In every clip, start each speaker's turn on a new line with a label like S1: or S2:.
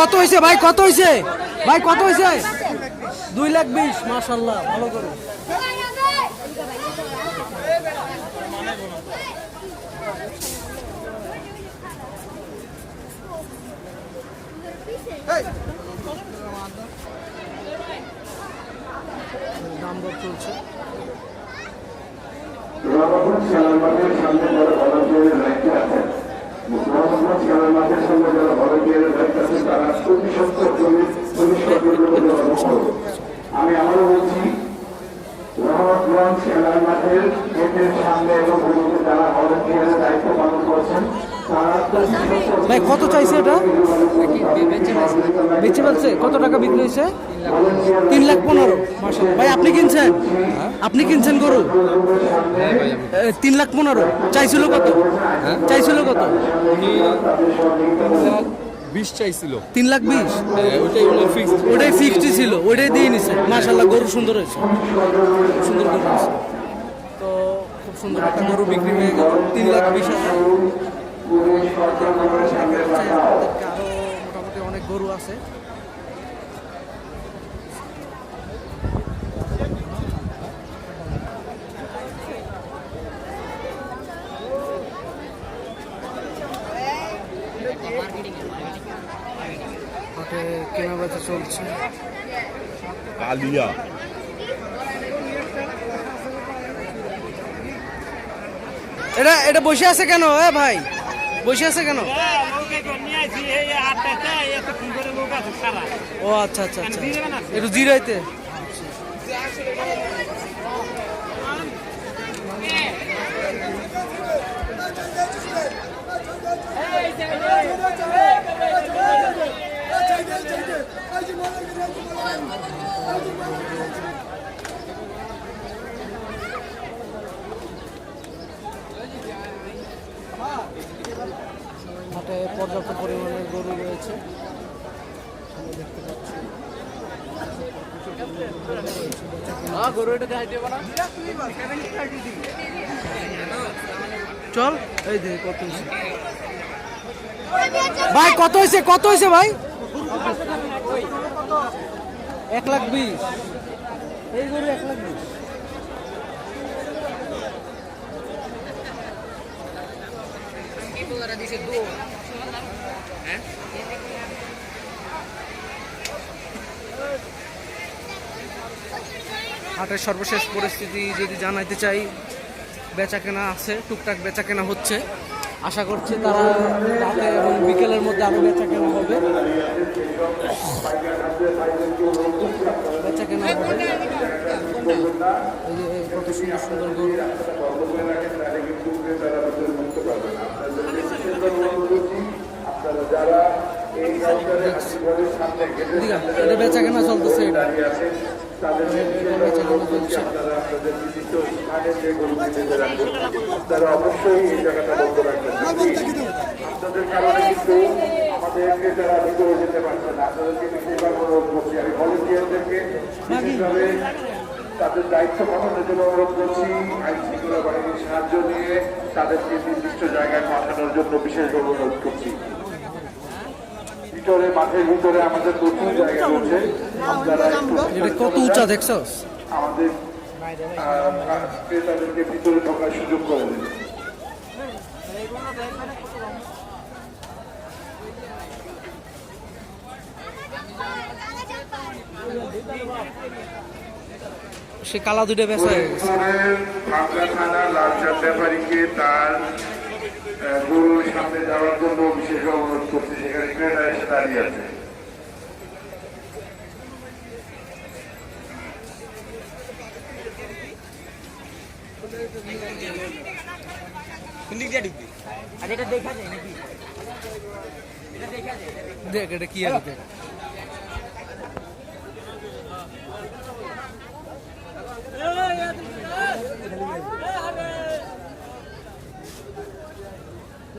S1: কত হয়েছে ভাই? কত হয়েছে? ভাই, কত হয়েছে? দুই লাখ বিশ মাশাল্লাহ ভালো করে। দাম দর
S2: যারা ভলান্টিয়ারের অতি সত্তর চল্লিশ চল্লিশ সত্তর আমি আবারও বলছি
S1: ভাই, কত চাইছে এটা? বেচে ফেলছে কত টাকা বিক্রি হয়েছে? তিন লাখ পনেরো ভাই, আপনি কিনছেন? আপনি কিনছেন গরু? তিন লাখ পনেরো। চাইছিল কত? চাইছিল কত?
S3: বিশ চাইছিল।
S1: তিন লাখ বিশ?
S3: হ্যাঁ, ওইটাই ওনার ফিক্সড
S1: ওটাই ফিক্সড ছিল ওটাই দিয়ে নিছে। মাশাল্লাহ গরু সুন্দর হয়েছে। সুন্দর গরু হয়েছে তো খুব সুন্দর একটা গরু বিক্রি হয়ে গেল। তিন লাখ বিশ হাজার। আরও মোটামুটি অনেক গরু আছে। হাটে কেনা বেচা চলছে?
S3: কালিয়া।
S1: এটা এটা বসে আছে কেন? এ ভাই বসে আছে কেন? ও আচ্ছা আচ্ছা আচ্ছা। একটু জিরাইতে। হাটে পর্যাপ্ত পরিমাণের গরু রয়েছে আমরা দেখতে পাচ্ছি চল। এই দে কত ভাই, কত হয়েছে? কত হয়েছে ভাই? এক লাখ বিশ। এই গরু এক লাখ বিশ। হাটের সর্বশেষ পরিস্থিতি যদি জানাইতে চাই বেচা কেনা আছে, টুকটাক বেচা কেনা হচ্ছে। আশা করছি তারা রাতে এবং বিকেলের মধ্যে আরও বেচা কেনা হবে। বেচা কেনা হবে কত সুন্দর সুন্দর এটা বেচা কেনা চলতেছে এটা।
S2: তারা অবশ্যই এই জায়গাটা বন্ধ রাখবেন। আপনাদের কারণে কিন্তু আমাদের ক্রেতারা ভিতরে যেতে পারছে না বেশিরভাগ অনুরোধ করছি আমি ভলেন্টিয়ারদেরকে বিশেষভাবে তাদের দায়িত্ব পালনের জন্য অনুরোধ করছি। আইন শৃঙ্খলা বাহিনীর সাহায্য নিয়ে তাদেরকে নির্দিষ্ট জায়গায় পাঠানোর জন্য বিশেষভাবে অনুরোধ করছি। ভিতরে মাঠের ভিতরে আমাদের নতুন জায়গা রয়েছে। আপনারা
S1: কত উঁচা
S2: আমাদের ক্রেতাদেরকে ভিতরে ঢোকার সুযোগ করে দেবে
S1: সে কালা দুটো
S2: ফরিদপুরের থানা লালচাঁদ ব্যাপারীকে তার গরুর সামনে যাওয়ার জন্য বিশেষ অনুরোধ করছে সেখানে ক্রেতা এসে দাঁড়িয়ে আছে
S1: দেখ এটা কি আছে দেখ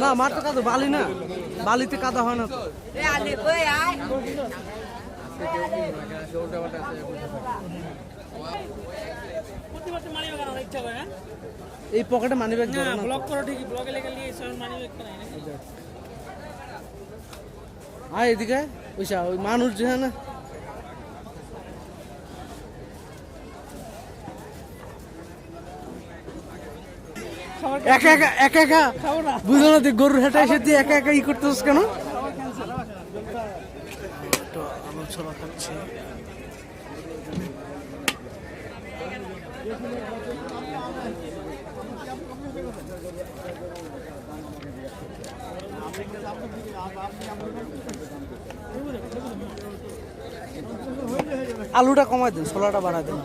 S1: না মাঠ কাদো, বালি না। বালিতে কাদা হয় না এই পকেটে মানি ব্যাগ না
S4: ব্লক করো ঠিকই ব্লকে লেগে নিয়ে এসে মানি ব্যাগ করে
S1: আয় এদিকে ওইসা ওই মানুষ যে হ্যাঁ না? একা একা একা একা? বুঝো না তুই গরুর হাটে এসে তুই একা একা ই কেন? আলুটা কমাই দিন ছোলাটা বাড়াই দিন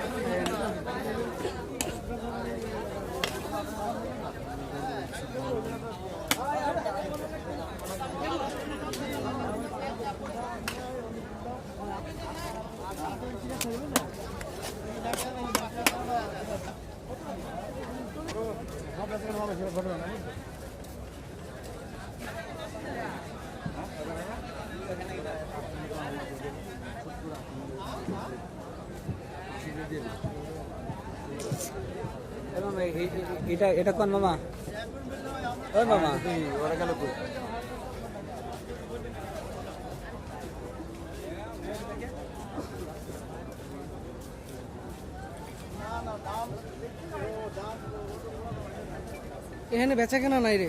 S1: Thank you.
S4: এটা এটা কোন মামা? ওই মামা।
S3: ওরা গেল
S1: এখানে বেচা কেনা নাই রে।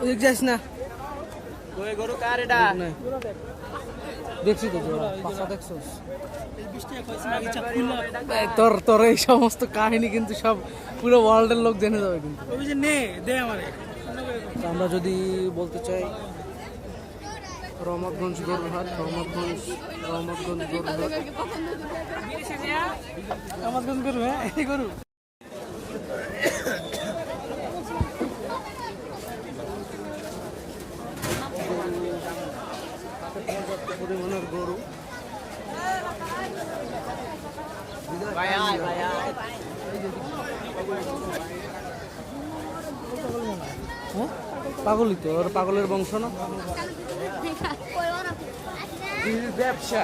S1: ওদিক যাস না।
S4: ওই গরু কার এটা?
S1: দেখছি তো জোড়া পাশা দেখছোস? এই তোর তোর এই সমস্ত কাহিনী কিন্তু সব পুরো ওয়ার্ল্ডের লোক জেনে যাবে কিন্তু।
S4: নে দে আমারে।
S1: আমরা যদি বলতে চাই রহমতগঞ্জ গরুরহাট রহমতগঞ্জ রহমতগঞ্জ গরুরহাট রহমতগঞ্জ গরু হ্যাঁ? এই গরু। পরিমাণের গরু। হ্যাঁ? পাগলই তো ওর পাগলের বংশ না?
S3: büyük bir şey.